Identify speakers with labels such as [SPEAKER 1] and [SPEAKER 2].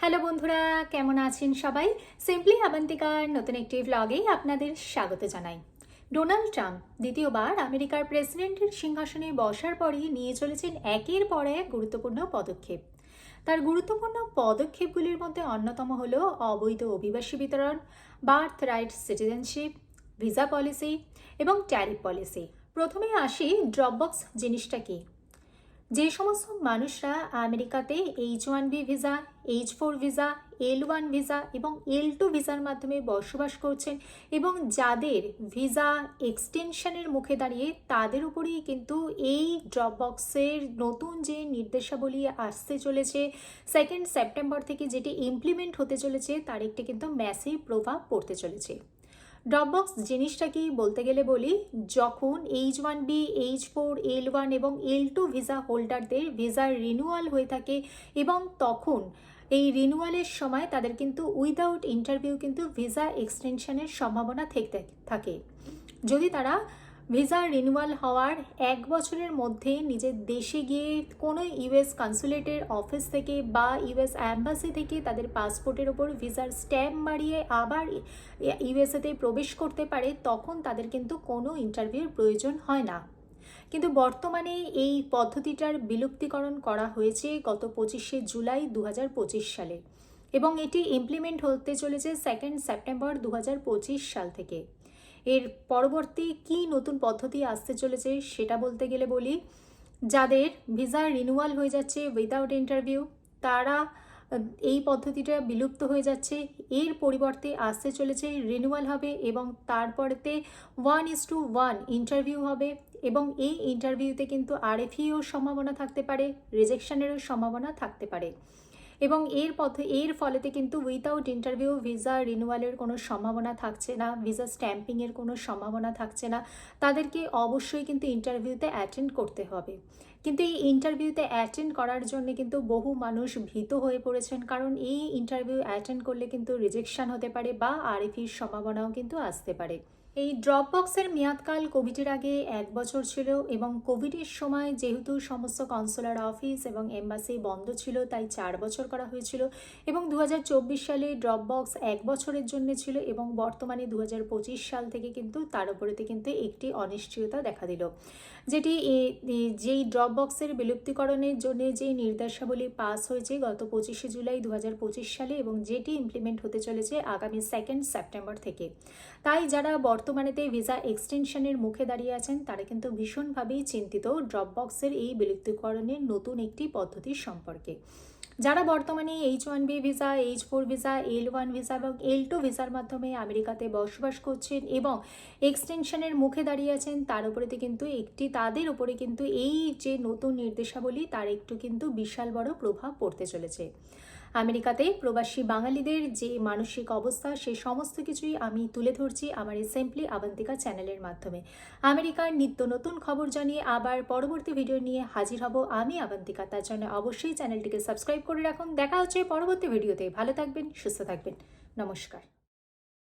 [SPEAKER 1] Hello বন্ধুরা, কেমন আছেন সবাই? সিম্পলি আবান্তিকার নতুন একটি ভ্লগে আপনাদের স্বাগত জানাই। ডোনাল্ড ট্রাম্প দ্বিতীয়বার আমেরিকার প্রেসিডেন্টের সিংহাসনে বসার পরই নিয়ে চলেছেন একের পর এক গুরুত্বপূর্ণ পদক্ষেপ। তার গুরুত্বপূর্ণ পদক্ষেপগুলির মধ্যে অন্যতম হল অবৈধ অভিবাসী বিতরণ, birth right citizenship, visa policy এবং ট্যারিফ পলিসি। প্রথমে আসি ড্রপবক্স জিনিসটা কি? যে সমস্ত মানুষরা আমেরিকাতে H one B visa H four visa L one visa এবং এল টু ভিসার মাধ্যমে বসবাস করছেন এবং যাদের ভিসা এক্সটেনশনের মুখে দাঁড়িয়ে তাদের উপরেই কিন্তু এই ড্রপ বক্সের নতুন যে নির্দেশাবলী আসতে চলেছে সেকেন্ড সেপ্টেম্বর থেকে যেটি ইমপ্লিমেন্ট হতে চলেছে, তার একটি কিন্তু ম্যাসিভ প্রভাব পড়তে চলেছে। ড্রপবক্স জিনিসটা কি বলতে গেলে বলি, যখন H one B H four L one এবং এল টু ভিসা হোল্ডারদের ভিসার রিনিউয়াল হয়ে থাকে এবং তখন এই রিনিউয়ালের সময় তাদের কিন্তু উইদাউট ইন্টারভিউ কিন্তু ভিসা এক্সটেনশনের সম্ভাবনা থেকে থাকে। যদি তারা ভিসা রিনিউয়াল হওয়ার এক বছরের মধ্যে নিজের দেশে গিয়ে কোনো ইউএস কনসুলেটের অফিস থেকে বা ইউএস অ্যাম্বাসি থেকে তাদের পাসপোর্টের ওপর ভিসার স্ট্যাম্প মারিয়ে আবার ইউএসএতে প্রবেশ করতে পারে, তখন তাদের কিন্তু কোনো ইন্টারভিউর প্রয়োজন হয় না। কিন্তু বর্তমানে এই পদ্ধতিটার বিলুপ্তিকরণ করা হয়েছে গত পঁচিশে জুলাই দু হাজার পঁচিশ সালে এবং এটি ইমপ্লিমেন্ট হতে চলেছে সেকেন্ড সেপ্টেম্বর দু হাজার পঁচিশ সাল থেকে। এর পরবর্তী কি নতুন পদ্ধতি আসতে চলেছে সেটা বলতে গেলে বলি, যাদের ভিসা রিনিউয়াল হয়ে যাচ্ছে উইদাউট ইন্টারভিউ তারা এই পদ্ধতিটা বিলুপ্ত হয়ে যাচ্ছে। এর পরিবর্তে আসতে চলেছে রিনিউয়াল হবে এবং তারপরেতে one is to one interview হবে এবং এই ইন্টারভিউতে কিন্তু আরএফইও সম্ভাবনা থাকতে পারে রিজেকশনেরও সম্ভাবনা থাকতে পারে। এবং এর পথে, এর ফলেতে কিন্তু উইথাউট ইন্টারভিউ ভিসা রিনুয়ালের কোনো সম্ভাবনা থাকছে না ভিসা স্ট্যাম্পিংয়ের কোনো সম্ভাবনা থাকছে না। তাদেরকে অবশ্যই কিন্তু ইন্টারভিউতে অ্যাটেন্ড করতে হবে। কিন্তু এই ইন্টারভিউতে অ্যাটেন্ড করার জন্য কিন্তু বহু মানুষ ভীত হয়ে পড়েছেন, কারণ এই ইন্টারভিউ অ্যাটেন্ড করলে কিন্তু রিজেকশন হতে পারে বা আরএফির সম্ভাবনাও কিন্তু আসতে পারে। এই ড্রপ বক্সের মেয়াদকাল কোভিডের আগে এক বছর ছিল এবং কোভিডের সময় যেহেতু সমস্ত কনসুলার অফিস এবং এম্বাসি বন্ধ ছিল, তাই চার বছর করা হয়েছিল এবং দু হাজার চব্বিশ সালে ড্রপ বক্স এক বছরের জন্য ছিল এবং বর্তমানে দু হাজার পঁচিশ সাল থেকে কিন্তু তার উপরেতে কিন্তু একটি অনিশ্চয়তা দেখা দিল। যেটি যেই ড্রপ বক্সের বিলুপ্তিকরণের জন্য যে নির্দেশাবলী পাস হয়েছে গত পঁচিশে জুলাই দু হাজার পঁচিশ সালে এবং যেটি ইমপ্লিমেন্ট হতে চলেছে আগামী সেকেন্ড সেপ্টেম্বর থেকে। তাই যারা বর্তমানেতে ভিসা এক্সটেনশনের মুখে দাঁড়িয়ে আছেন, তারা কিন্তু ভীষণভাবেই চিন্তিত ড্রপ বক্সের এই বিলুপ্তিকরণের নতুন একটি পদ্ধতির সম্পর্কে। যারা বর্তমানে H one B visa, H four visa, L one visa এবং এল টু ভিসার মাধ্যমে আমেরিকাতে বসবাস করছেন এবং এক্সটেনশনের মুখে দাঁড়িয়ে আছেন, তার উপরেতে কিন্তু একটি, তাদের উপরে কিন্তু এই যে নতুন নির্দেশাবলী, তার একটু কিন্তু বিশাল বড় প্রভাব পড়তে চলেছে। আমেরিকাতে প্রবাসী বাঙালিদের যে মানসিক অবস্থা, সে সমস্ত কিছুই আমি তুলে ধরছি আমার এই সিম্পলি আবান্তিকা চ্যানেলের মাধ্যমে। আমেরিকার নিত্য নতুন খবর জানিয়ে আবার পরবর্তী ভিডিও নিয়ে হাজির হব আমি আবন্তিকা। তার জন্য অবশ্যই চ্যানেলটিকে সাবস্ক্রাইব করে রাখুন। দেখা হচ্ছে পরবর্তী ভিডিওতে ভালো থাকবেন, সুস্থ থাকবেন। নমস্কার।